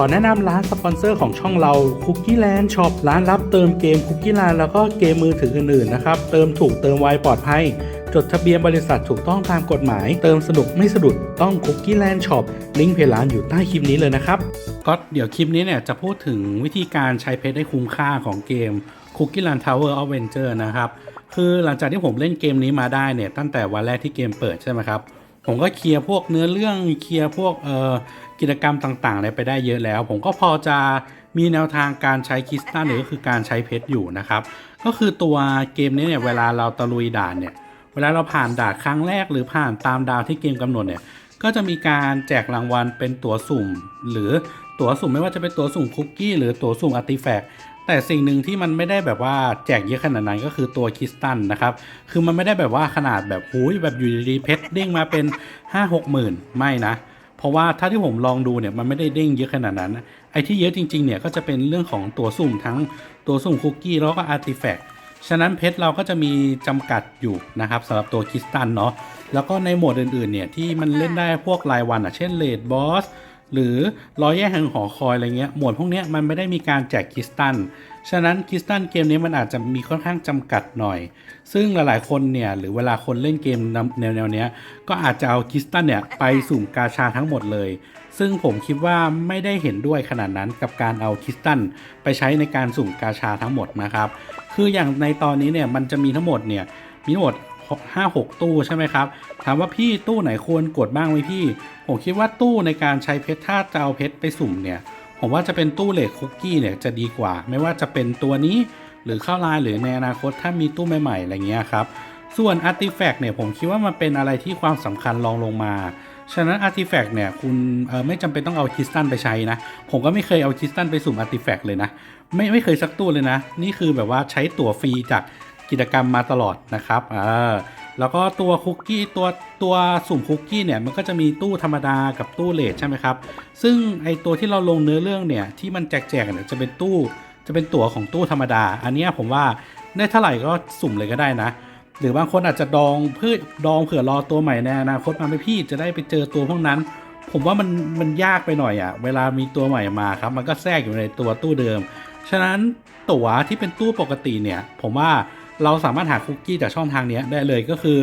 ขอแนะนำร้านสปอนเซอร์ของช่องเรา Cookie Land Shop ร้านรับเติมเกม Cookie Land แล้วก็เกมมือถืออื่นๆนะครับ เติมถูกเติมไวปลอดภัย จดทะเบียนบริษัทถูกต้องตามกฎหมาย เติมสนุกไม่สะดุดต้อง Cookie Land Shop ลิงก์เพจร้านอยู่ใต้คลิปนี้เลยนะครับ ก็เดี๋ยวคลิปนี้เนี่ยจะพูดถึงวิธีการใช้เพชรได้คุ้มค่าของเกม Cookie Land Tower of Venture นะครับคือหลังจากที่ผมเล่นเกมนี้มาได้เนี่ยตั้งแต่วันแรกที่เกมเปิดใช่ไหมครับผมก็เคลียร์พวกเนื้อเรื่องเคลียร์พวกเอ่อ กิจกรรมต่างๆอะไรไปได้เยอะแล้ว ผมก็พอจะมีแนวทางการใช้คริสตัลหรือก็คือการใช้เพชรอยู่นะครับ ก็คือตัวเกมนี้เนี่ยเวลาเราตะลุยด่านเนี่ยเวลาเราผ่านด่านครั้งแรกหรือผ่านตามดาวที่เกมกำหนดเนี่ยก็จะมีการแจกรางวัลเป็นตั๋วสุ่ม หรือตั๋วสุ่มไม่ว่าจะเป็นตั๋วสุ่มคุกกี้หรือตั๋วสุ่มอาร์ติแฟกต์แต่สิ่งหนึ่งที่มันไม่ได้แบบว่าแจกเยอะขนาดนั้นก็คือตัวคริสตัลนะครับ คือมันไม่ได้แบบว่าขนาดแบบหูยแบบอยู่ดีๆเพชรเด้งมาเป็น 5 6 หมื่นไม่นะ เพราะว่าถ้าที่ผมลองดูเนี่ยมันไม่ได้เด้งเยอะขนาดนั้น ไอ้ที่เยอะจริงๆเนี่ยก็จะเป็นเรื่องของตัวสุ่มทั้งตัวสุ่มคุกกี้แล้วก็อาร์ติแฟกต์ฉะนั้นเพชรเราก็จะมีจำกัดอยู่นะครับสำหรับตัวคริสตัลเนาะแล้วก็ในโหมดอื่นๆเนี่ยที่มันเล่นได้พวกรายวันอะเช่นเลดบอส หรือรอยแยกแห่งหอคอยอะไรเงี้ยหมวดพวกนี้มันไม่ได้มีการแจกคริสตัลฉะนั้นคริสตัลเกมนี้มันอาจจะมีค่อนข้างจำกัดหน่อย ซึ่งหลายๆคนเนี่ยหรือเวลาคนเล่นเกมแนวแนวๆเนี้ยก็อาจจะเอาคริสตัลเนี่ยไปสุ่มกาชาทั้งหมดเลย ซึ่งผมคิดว่าไม่ได้เห็นด้วยขนาดนั้นกับการเอาคริสตัลไปใช้ในการสุ่มกาชาทั้งหมดนะครับ คืออย่างในตอนนี้เนี่ยมันจะมีทั้งหมดเนี่ยมีทั้งหมด ห้าหกตู้ใช่ไหมครับ ถามว่าพี่ตู้ไหนควรกดบ้างไหมพี่ ผมคิดว่าตู้ในการใช้เพชรถ้าจะเอาเพชรไปสุ่มเนี่ยผมว่าจะเป็นตู้เหลดคุกกี้เนี่ยจะดีกว่า ไม่ว่าจะเป็นตัวนี้หรือข้าวลายหรือในอนาคตถ้ามีตู้ใหม่ๆอะไรเงี้ยครับ ส่วนอาร์ติแฟกต์เนี่ยผมคิดว่ามันเป็นอะไรที่ความสำคัญรองลงมา ฉะนั้นอาร์ติแฟกต์เนี่ยคุณไม่จำเป็นต้องเอาคริสตัลไปใช้นะ ผมก็ไม่เคยเอาคริสตัลไปสุ่มอาร์ติแฟกต์เลยนะ ไม่ไม่เคยสักตู้เลยนะ นี่คือแบบว่าใช้ตั๋วฟรีจาก กิจกรรมมาตลอดนะครับอ่าแล้วก็ตัวคุกกี้ตัวตัวสุ่มคุกกี้เนี่ยมันก็จะมีตู้ธรรมดากับตู้เลทใช่ไหมครับ ซึ่งไอตัวที่เราลงเนื้อเรื่องเนี่ยที่มันแจกๆเนี่ยจะเป็นตู้จะเป็นตั๋วของตู้ธรรมดา อันนี้ผมว่าได้เท่าไหร่ก็สุ่มเลยก็ได้นะ หรือบางคนอาจจะดองเพื่อดองเผื่อรอตัวใหม่ในอนาคตมาไหมพี่จะได้ไปเจอตัวพวกนั้น ผมว่ามันมันยากไปหน่อยอะ่ะเวลามีตัวใหม่มาครับ มันก็แทรกอยู่ในตัวตู้เดิม ฉะนั้นตั๋วที่เป็นตู้ปกติเนี่ย ผมว่า เราสามารถหาคุกกี้จากช่องทางนี้ได้เลยก็คือ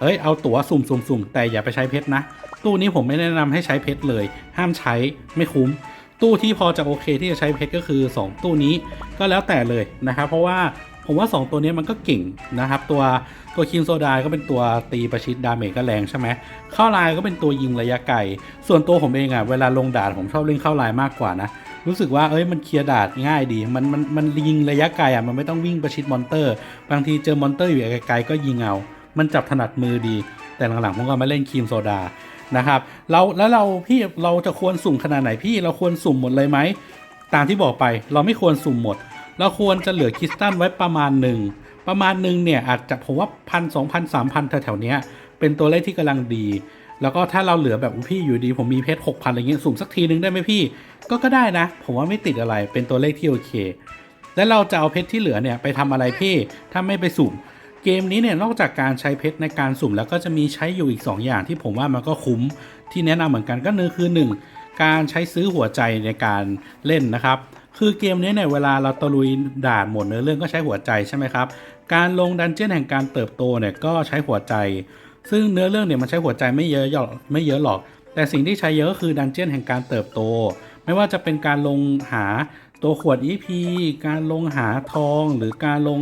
เอ้ยเอาตั๋วสุ่มสุ่มสุ่มแต่อย่าไปใช้เพชรนะ ตู้นี้ผมไม่แนะนำให้ใช้เพชรเลย ห้ามใช้ไม่คุ้ม ตู้ที่พอจะโอเคที่จะใช้เพชรก็คือ 2 ตู้นี้ก็แล้วแต่เลยนะครับ เพราะว่าผมว่า 2 ตัวนี้มันก็เก่งนะครับ ตัวตัวคินโซดาก็เป็นตัวตีประชิดดาเมจก็แรงใช่ไหมเข้าลายก็เป็นตัวยิงระยะไกลส่วนตัวผมเองอะ่ะเวลาลงดาดผมชอบเล่นเข้าลายมากกว่านะ รู้สึกว่าเอ้ยมันเคลียร์ดาดง่ายดี มันมันมันยิงระยะไกลอะมันไม่ต้องวิ่งประชิดมอนเตอร์ บางทีเจอมอนเตอร์อยู่ไกลๆก็ยิงเอา มันจับถนัดมือดี แต่หลังๆผมก็มาเล่นครีมโซดานะครับเราแล้วเราพี่เราจะควรสุ่มขนาดไหนพี่เราควรสุ่มหมดเลยไหมตามที่บอกไปเราไม่ควรสุ่มหมด เราควรจะเหลือคริสตัลไว้ประมาณหนึ่งประมาณหนึ่งเนี่ยอาจจะผมว่าพันสองพันสามพันแถวๆนี้เป็นตัวเลขที่กำลังดี แล้วก็ถ้าเราเหลือแบบอุ๊ยพี่อยู่ดีผมมีเพชรหกพันอะไรเงี้ยสุ่มสักทีนึงได้ไหมพี่ ก็ก็ได้นะ ผมว่าไม่ติดอะไรเป็นตัวเลขที่โอเค แล้วเราจะเอาเพชรที่เหลือเนี่ยไปทำอะไรพี่ ถ้าไม่ไปสุ่ม เกมนี้เนี่ยนอกจากการใช้เพชรในการสุ่ม แล้วก็จะมีใช้อยู่อีก 2 อย่างที่ผมว่ามันก็คุ้มที่แนะนำเหมือนกันก็คือ 1 การใช้ซื้อหัวใจในการเล่นนะครับคือเกมนี้เนี่ยเวลาเราตะลุยด่านหมดเนื้อเรื่องก็ใช้หัวใจใช่ไหมครับ การลงดันเจี้ยนแห่งการเติบโตเนี่ยก็ใช้หัวใจ ซึ่งเนื้อเรื่องเนี่ยมันใช้หัวใจไม่เยอะหรอกไม่เยอะหรอก แต่สิ่งที่ใช้เยอะก็คือดันเจี้ยนแห่งการเติบโต ไม่ว่าจะเป็นการลงหาตัวขวด EP การลงหาทองหรือการลง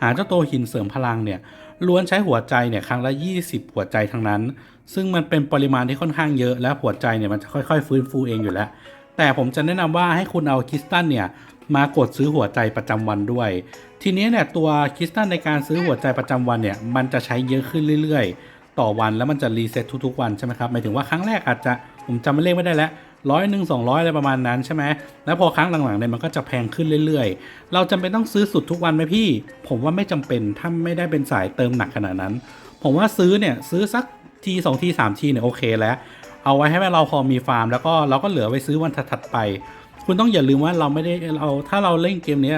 หาเจ้าตัวหินเสริมพลังเนี่ยล้วนใช้หัวใจเนี่ยครั้งละ 20 หัวใจทั้งนั้น ซึ่งมันเป็นปริมาณที่ค่อนข้างเยอะ และหัวใจเนี่ยมันจะค่อยๆ ฟื้นฟูเองอยู่แล้ว แต่ผมจะแนะนำว่าให้คุณเอาคริสตัลเนี่ยมากดซื้อหัวใจประจำวันด้วย ทีนี้เนี่ยตัวคริสตัลในการซื้อหัวใจประจำวันเนี่ยมันจะใช้เยอะขึ้นเรื่อยๆ ต่อวันแล้วมันจะรีเซ็ตทุกๆวันใช่ไหมครับหมายถึงว่าครั้งแรกอาจจะผมจำไม่เลขไม่ได้แล้วร้อยหนึ่งสองร้อยอะไรประมาณนั้นใช่ไหมแล้วพอครั้งหลังๆเนี่ยมันก็จะแพงขึ้นเรื่อยๆ เราจำเป็นต้องซื้อสุดทุกวันไหมพี่ ผมว่าไม่จำเป็นถ้าไม่ได้เป็นสายเติมหนักขนาดนั้น ผมว่าซื้อเนี่ยซื้อสักทีสองทีสามทีเนี่ยโอเคแล้ว เอาไว้ให้เราพอมีฟาร์ม แล้วก็เราก็เหลือไว้ซื้อวันถัดๆไป คุณต้องอย่าลืมว่าเราไม่ได้เราถ้าเราเล่นเกมนี้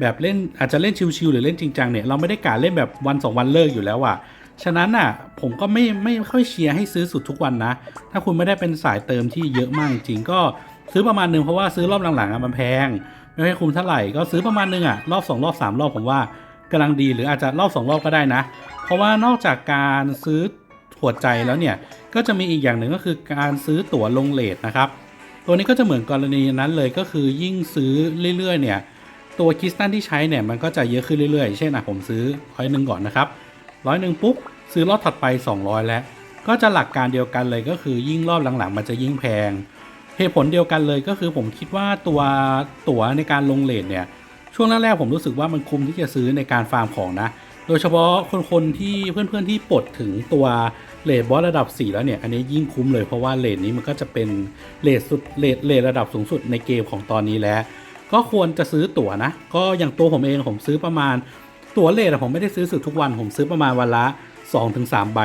แบบเล่นอาจจะเล่นชิวๆหรือเล่นจริงจังเนี่ยเราไม่ได้กะเล่นแบบวันสองวันเลิกอยู่แล้วอะ ฉะนั้นอะ ผมก็ไม่ไม่ค่อยเชียร์ให้ซื้อสุดทุกวันนะ ถ้าคุณไม่ได้เป็นสายเติมที่เยอะมากจริงก็ซื้อประมาณนึงเพราะว่าซื้อรอบหลังๆอะมันแพง ไม่ค่อยคุ้มเท่าไหร่ก็ซื้อประมาณนึงอะรอบสองรอบสามรอบผมว่ากำลังดีหรืออาจจะรอบสองรอบก็ได้นะ เพราะว่านอกจากการซื้อหัวใจแล้วเนี่ยก็จะมีอีกอย่างหนึ่งก็คือการซื้อตั๋วลงเลทนะครับ ตัวนี้ก็จะเหมือนกรณีนั้นเลยก็คือยิ่งซื้อเรื่อยๆเนี่ยตัวคิสตัลที่ใช้เนี่ยมันก็จะเยอะขึ้นเรื่อยๆ เช่นอะผมซื้อร้อยหนึ่งก่อนนะครับ ร้อยหนึ่งปุ๊บซื้อรอบถัดไป 200 แล้ว ก็จะหลักการเดียวกันเลยก็คือยิ่งรอบหลังๆ มันจะยิ่งแพงเหตุผลเดียวกันเลยก็คือผมคิดว่าตัวตั๋วในการลงเลทเนี่ยช่วงแรกๆผมรู้สึกว่ามันคุ้มที่จะซื้อในการฟาร์มของนะ โดยเฉพาะคนๆที่เพื่อนๆที่ปลดถึงตัวเลทบอสระดับ 4 แล้วเนี่ย อันนี้ยิ่งคุ้มเลยเพราะว่าเลทนี้มันก็จะเป็นเลทสุดเลทเลทระดับสูงสุดในเกมของตอนนี้แล้ว ก็ควรจะซื้อตั๋วนะ ก็อย่างตัวผมเองผมซื้อประมาณ ตั๋วเลทอะผมไม่ได้ซื้อสึกทุกวันผมซื้อประมาณวันละ 2-3 ใบ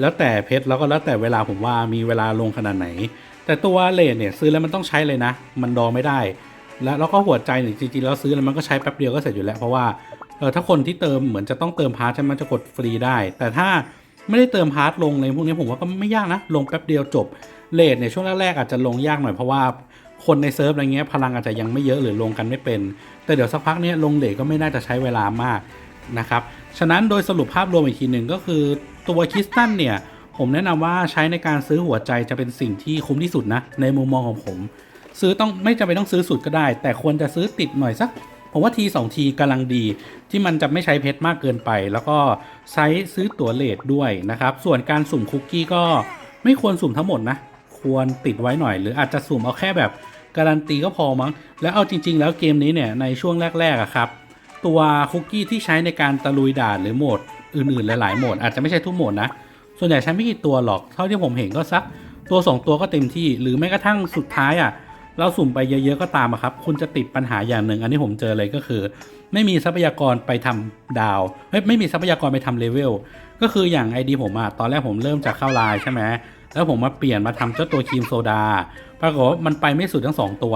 แล้วแต่เพชรแล้วก็แล้วแต่เวลาผมว่ามีเวลาลงขนาดไหน แต่ตัวเลทเนี่ยซื้อแล้วมันต้องใช้เลยนะ มันดองไม่ได้ แล้วแล้วก็หัวใจเนี่ยจริงๆแล้วซื้อแล้วมันก็ใช้แป๊บเดียวก็เสร็จอยู่แล้วเพราะว่าเออถ้าคนที่เติมเหมือนจะต้องเติมพาร์ทใช่ไหมมันจะกดฟรีได้ แต่ถ้าไม่ได้เติมพาร์ทลงเลยพวกนี้ผมว่าก็ไม่ยากนะ ลงแป๊บเดียวจบเลทเนี่ยช่วงแรกๆอาจจะลงยากหน่อยเพราะว่าคนในเซิร์ฟอะไรเงี้ยพลังอาจจะยังไม่เยอะหรือลงกันไม่เป็น แต่เดี๋ยวสักพักเนี้ยลงเลทก็ไม่น่าจะใช้เวลามาก นะครับ ฉะนั้นโดยสรุปภาพรวมอีกทีหนึ่งก็คือตัวคริสตัลเนี่ย ผมแนะนำว่าใช้ในการซื้อหัวใจจะเป็นสิ่งที่คุ้มที่สุดนะ ในมุมมองของผม ซื้อต้องไม่จำเป็นต้องซื้อสุดก็ได้ แต่ควรจะซื้อติดหน่อยสัก ผมว่าทีสองทีกำลังดี ที่มันจะไม่ใช้เพชรมากเกินไป แล้วก็ใช้ซื้อตั๋วเลทด้วยนะครับ ส่วนการสุ่มคุกกี้ก็ไม่ควรสุ่มทั้งหมดนะ ควรติดไว้หน่อย หรืออาจจะสุ่มเอาแค่แบบการันตีก็พอมั้ง แล้วเอาจริง ๆ แล้วเกมนี้เนี่ยในช่วงแรกๆอะครับ ตัวคุกกี้ที่ใช้ในการตะลุยด่านหรือโหมดอื่นๆหลายๆโหมดอาจจะไม่ใช่ทุกโหมดนะ ส่วนใหญ่ใช้ไม่กี่ตัวหรอกเท่าที่ผมเห็นก็สักตัว2ตัวก็เต็มที่ หรือแม้กระทั่งสุดท้ายอะเราสุ่มไปเยอะๆก็ตามครับ คุณจะติดปัญหาอย่างหนึ่ง อันนี้ผมเจอเลยก็คือ ไม่มีทรัพยากรไปทำดาวเฮ้ยไม่มีทรัพยากรไปทำเลเวลก็คืออย่างไอดีผมอะตอนแรกผมเริ่มจากเข้าไลน์ใช่ไหมแล้วผมมาเปลี่ยนมาทำเจ้าตัวครีมโซดาปรากฏว่ามันไปไม่สุดทั้งสองตัว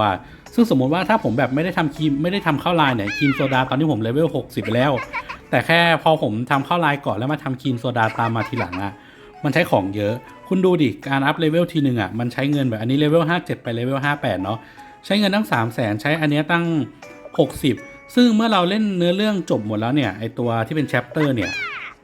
ซึ่งสมมติว่าถ้าผมแบบไม่ได้ทำครีมไม่ได้ทำข้าไลน์เนี่ยครีมโซดาตอนนี้ผมเลเวล60 ไปแล้ว แต่แค่พอผมทำข้าไลน์ก่อนแล้วมาทำครีมโซดาตามมาทีหลังอะมันใช้ของเยอะ คุณดูดิ การอัพเลเวลทีหนึ่งอะมันใช้เงินแบบอันนี้เลเวล57 ไปเลเวล58 เนาะ ใช้เงินตั้ง 3 0 0แสนใช้อันเนี้ยตั้ง 60 ซึ่งเมื่อเราเล่นเนื้อเรื่องจบหมดแล้วเนี่ยไอตัวที่เป็นแชปเตอร์เนี่ย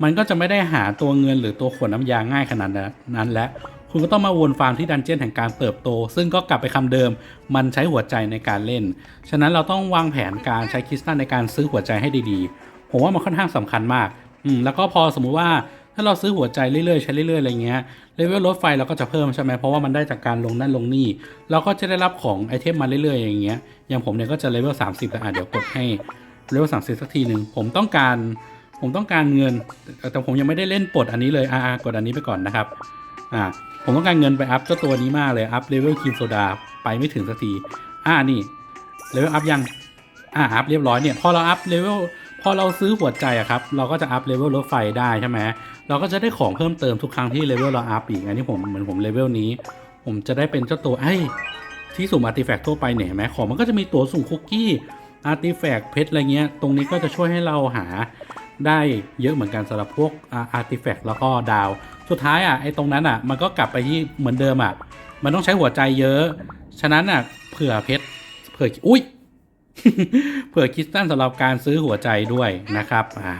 มันก็จะไม่ได้หาตัวเงินหรือตัวขวดน้ำยาง่ายขนาดนั้นแล้ว คุณก็ต้องมาวนฟาร์มที่ดันเจี้ยนแห่งการเติบโต ซึ่งก็กลับไปคำเดิม มันใช้หัวใจในการเล่น ฉะนั้นเราต้องวางแผนการใช้คริสตัลในการซื้อหัวใจให้ดีๆ ผมว่ามันค่อนข้างสำคัญมาก อืม แล้วก็พอสมมุติว่าถ้าเราซื้อหัวใจเรื่อยๆ ใช้เรื่อยๆ อะไรเงี้ย เลเวลรถไฟเราก็จะเพิ่มใช่ไหมเพราะว่ามันได้จากการลงนั่นลงนี่ เราก็จะได้รับของไอเทมมาเรื่อยๆ อย่างเงี้ย อย่างผมเนี่ยก็จะเลเวล30แล้วอะเดี๋ยวกดให้เลเวล30สักทีหนึ่ง ผมต้องการ ผมต้องการเงิน แต่ผมยังไม่ได้เล่นปลดอันนี้เลย อ่ากดอันนี้ไปก่อนนะครับ อ่าผมต้องการเงินไปอัพเจ้าตัวนี้มากเลย อัพเลเวลคิมโซดาไปไม่ถึงสักทีอ่านี่เลเวลอัพยังอ่าอัพเรียบร้อยเนี่ยพอเราอัพเลเวลพอเราซื้อหัวใจอะครับเราก็จะอัพเลเวลรถไฟได้ใช่ไหมเราก็จะได้ของเพิ่มเติมทุกครั้งที่เลเวลเราอัพอีกอันนี้ผมเหมือนผมเลเวลนี้ ผมจะได้เป็นเจ้าตัวไอ้ที่สุ่มอาร์ติแฟกต์ทั่วไปเนี่ยเห็นไหมของมันก็จะมีตัวสุ่มคุกกี้อาร์ติแฟกต์เพชรอะไรเงี้ย ตรงนี้ก็จะช่วยให้เราหา ได้เยอะเหมือนกันสำหรับพวกอาร์ติแฟกต์แล้วก็ดาว สุดท้ายอะไอ้ตรงนั้นอะมันก็กลับไปที่เหมือนเดิมอะมันต้องใช้หัวใจเยอะ ฉะนั้นอะเผื่อเพชรเผื่ออุ้ยเผื่อคริสตัลสำหรับการซื้อหัวใจด้วยนะครับอ่า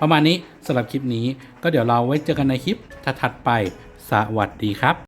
ประมาณนี้สำหรับคลิปนี้ก็เดี๋ยวเราไว้เจอกันในคลิปถัดๆไป สวัสดีครับ